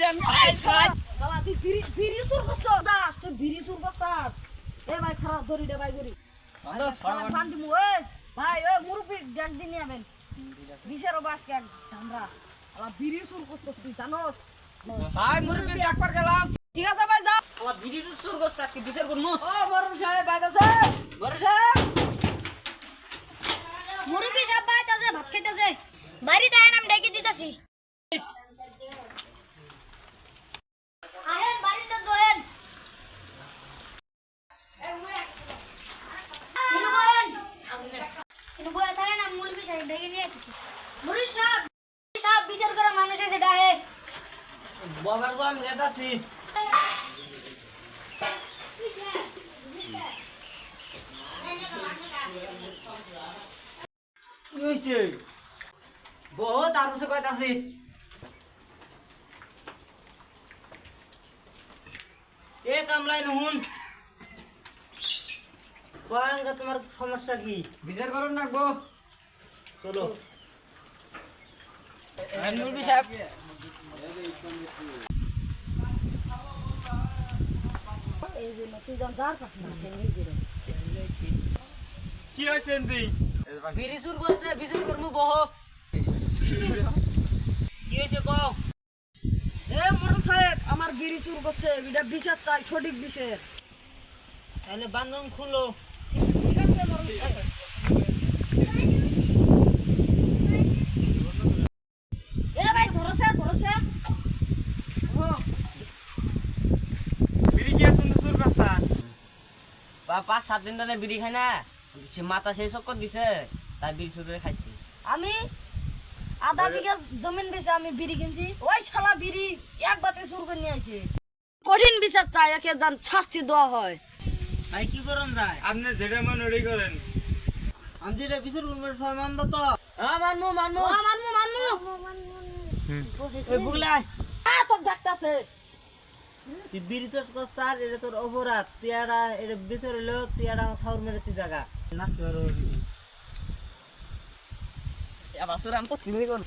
জান বাবা তুই বিড়ি বিড়ি সুর করছ? দা তুই বিড়ি সুর করছ? এ ভাই খারাপ ধরি দে ভাই ধরি ফান দিমু এ। ভাই ওই মুরব্বি ডাক দিন আবেন। বিশের বাস কে আমরা আলা বিড়ি সুর করছ তুই জানোস? ভাই মুরব্বি ডাকবার গেলাম। ঠিক আছে ভাই যা। আমার বিড়ি তো সুর করছে আজকে বিচার করব ও বড় সাহেব ভাই আছে বড় সাহেব। মুরব্বি সাহেব ভাই আছে ভাত খাইতেছে। বাড়ি দেয় নাম ডেকে দিতেছি। ইনু বলে থাকেন আমি মুরব্বি ডেকে নিয়ে আসছি মুরব্বি সাহেব সাহেব বিচার করা মানুষ এসে ডাহে বাবার গো আমি গেতাছি কি হইছে? বহুত আর কিছু কইতাছি। এ কামলাই নুন কয়াঙ্গা তোমার সমস্যা কি? বিচার করুন নাকবো চলো। সাহেব। কি হয়েছে তুই বিড়ি সুর করছে বিচার করব বহ কি হয়েছে এ সাহেব আমার বিড়ি চুর করছে এটা বিচার চাই সঠিক বিচার। তাহলে বান্ধন খুলো ঠিক আছে মরল সাহেব এ ভাই ধরছে ধরছে ও বিড়ি কি তুমি সুর করছা বা পাঁচ সাত দিন ধরে বিড়ি খাই না। সে মাথা সেই চক্কর দিছে তাই বিড়ি সুর খাইছি। আমি আধা বিঘা জমিন বেচে আমি বিড়ি কিনছি ওই শালা বিড়ি এক বাতে চুর করে নিয়ে আসে কঠিন বিচার চাই একে যান শাস্তি দেওয়া হয়। আই কি করন যায়? আপনি যেটা মন ওটাই করেন। আমি যেটা বিচার করব সবাই মানবো তো। মানমু মানমু। ও মানমু মানমু। ওই বুগলাই। আ তোর ডাকতাছে তুই বিড়ি কর স্যার এটা তোর অপরাধ। তুই এটা এটা বিচার হইলেও তুই এটা আমার খাওয়ার মেরে তুই জাগা। না তোর এবার আমি তো চিনি কোন